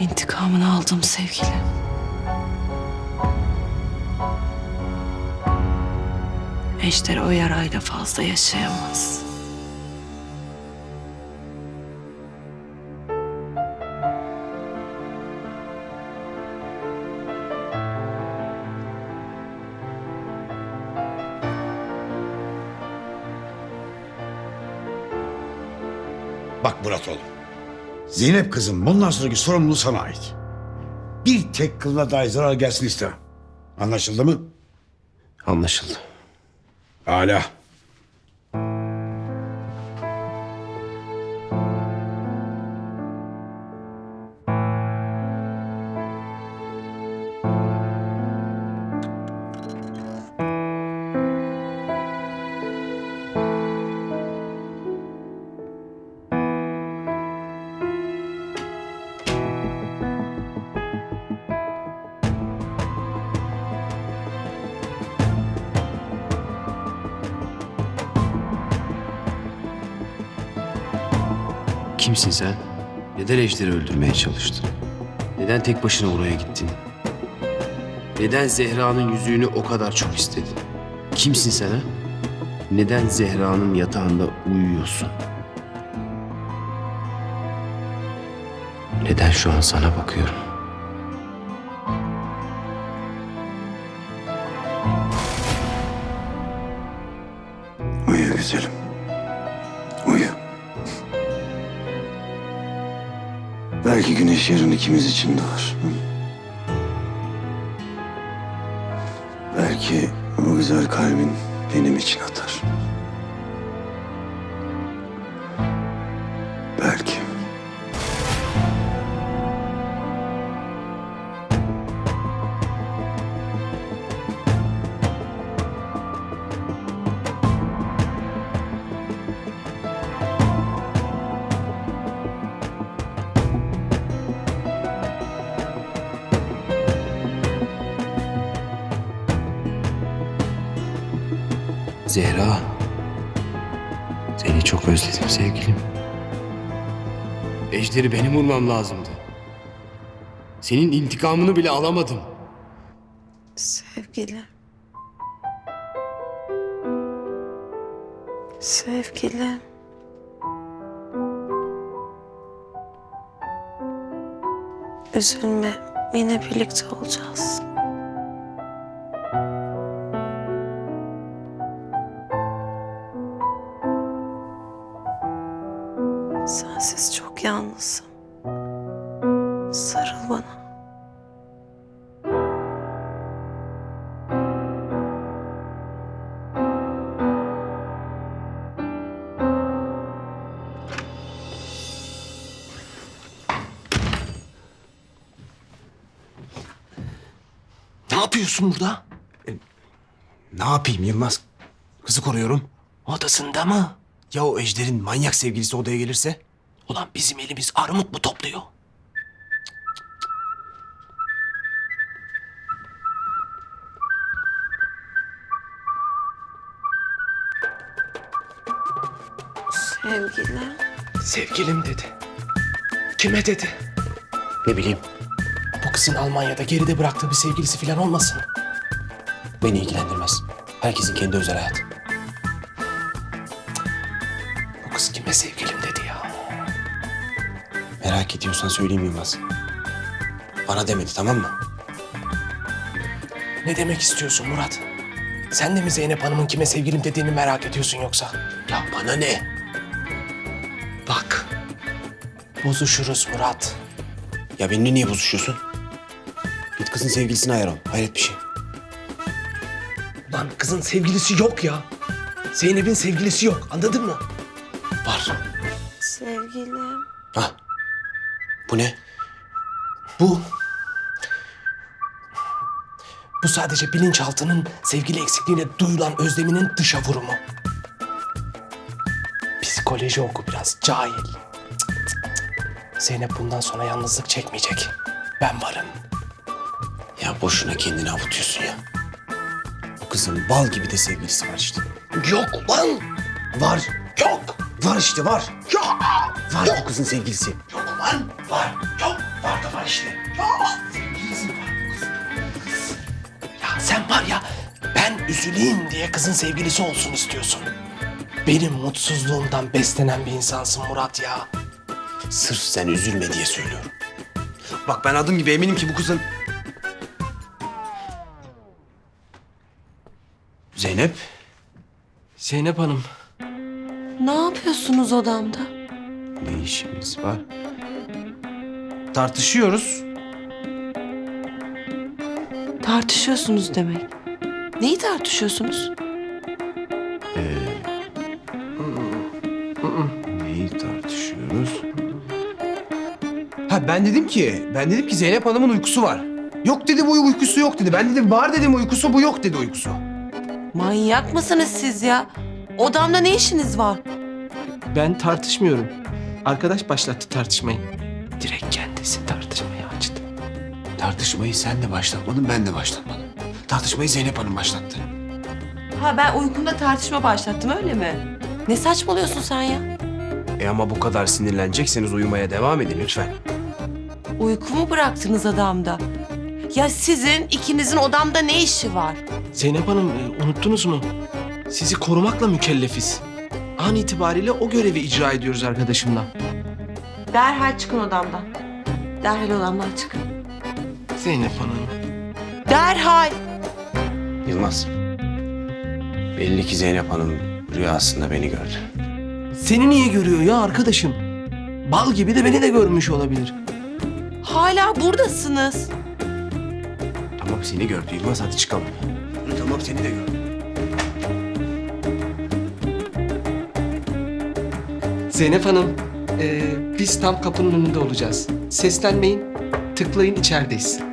İntikamını aldım sevgilim. Ejder o yarayla fazla yaşayamaz. Bak Murat oğlum. Zeynep kızım bundan sonraki sorumluluğu sana ait. Bir tek kılına dahi zarar gelsin istemem. Anlaşıldı mı? Anlaşıldı. Hala. Kimsin sen? Neden Ejder'i öldürmeye çalıştın? Neden tek başına oraya gittin? Neden Zehra'nın yüzüğünü o kadar çok istedin? Kimsin sen ha? Neden Zehra'nın yatağında uyuyorsun? Neden şu an sana bakıyorum? Belki güneş yarın ikimiz için doğar. Belki o güzel kalbin benim için atar. Zehra. Seni çok özledim sevgilim. Ejder'i benim vurmam lazımdı. Senin intikamını bile alamadım. Sevgilim. Sevgilim. Üzülme. Yine birlikte olacağız. Sensiz çok yalnızım. Sarıl bana. Ne yapıyorsun burada? Ne yapayım Yılmaz? Kızı koruyorum. Odasında mı? Ya o Ejder'in manyak sevgilisi odaya gelirse? Ulan bizim elimiz armut mu topluyor? Sevgilim. Sevgilim dedi. Kime dedi? Ne bileyim. Bu kızın Almanya'da geride bıraktığı bir sevgilisi falan olmasın? Beni ilgilendirmez. Herkesin kendi özel hayatı. Merak ediyorsan söyleyeyim Yılmaz. Bana demedi tamam mı? Ne demek istiyorsun Murat? Sen de mi Zeynep Hanım'ın kime sevgilim dediğini merak ediyorsun yoksa? Ya bana ne? Bak. Bozuşuruz Murat. Ya benimle niye bozuşuyorsun? Git kızın sevgilisini ayar ol. Hayret bir şey. Lan kızın sevgilisi yok ya. Zeynep'in sevgilisi yok. Anladın mı? Var. Sevgilim. Bu ne? Bu... Bu sadece bilinçaltının sevgili eksikliğine duyulan özleminin dışa vurumu. Psikoloji oku biraz, cahil. Cık, cık, cık. Zeynep bundan sonra yalnızlık çekmeyecek. Ben varım. Ya boşuna kendini avutuyorsun ya. O kızın bal gibi de sevgilisi var işte. Yok lan! Var. Yok! Var işte var. Yok! Var o kızın sevgilisi. Var mı? Var. Çok var da var işte. Çok. Sevgilisin var mı kızım? Ya sen var ya ben üzüleyim diye kızın sevgilisi olsun istiyorsun. Benim mutsuzluğumdan beslenen bir insansın Murat ya. Sırf sen üzülme diye söylüyorum. Bak ben adım gibi eminim ki bu kızın... Zeynep. Zeynep Hanım. Ne yapıyorsunuz odamda? Ne işimiz var? Tartışıyoruz. Tartışıyorsunuz demek. Neyi tartışıyorsunuz? Neyi tartışıyoruz? Ha ben dedim ki, ben dedim ki Zeynep Hanım'ın uykusu var. Yok dedi bu uykusu yok dedi. Ben dedim var dedim uykusu bu yok dedi uykusu. Manyak mısınız siz ya? Odamda ne işiniz var? ben tartışmıyorum. Arkadaş başlattı tartışmayı. Direkt kendisi tartışmayı açtı. Tartışmayı sen de başlatmadın ben de başlatmadım. Tartışmayı Zeynep Hanım başlattı. Ha ben uykumda tartışma başlattım öyle mi? Ne saçmalıyorsun sen ya? E ama bu kadar sinirlenecekseniz uyumaya devam edin lütfen. Uykumu bıraktınız adamda. Ya sizin ikinizin odamda ne işi var? Zeynep Hanım e, unuttunuz mu? Sizi korumakla mükellefiz. An itibariyle o görevi icra ediyoruz arkadaşımla. Derhal çıkın odamdan. Derhal odamdan çıkın. Zeynep Hanım. Derhal. Yılmaz. Belli ki Zeynep Hanım rüyasında beni gördü. Seni niye görüyor ya arkadaşım? Bal gibi de beni de görmüş olabilir. Hala buradasınız. Tamam seni gördü Yılmaz hadi çıkalım. Tamam seni de gördü. Zeynep Hanım, e, biz tam kapının önünde olacağız. Seslenmeyin, tıklayın içerideyiz.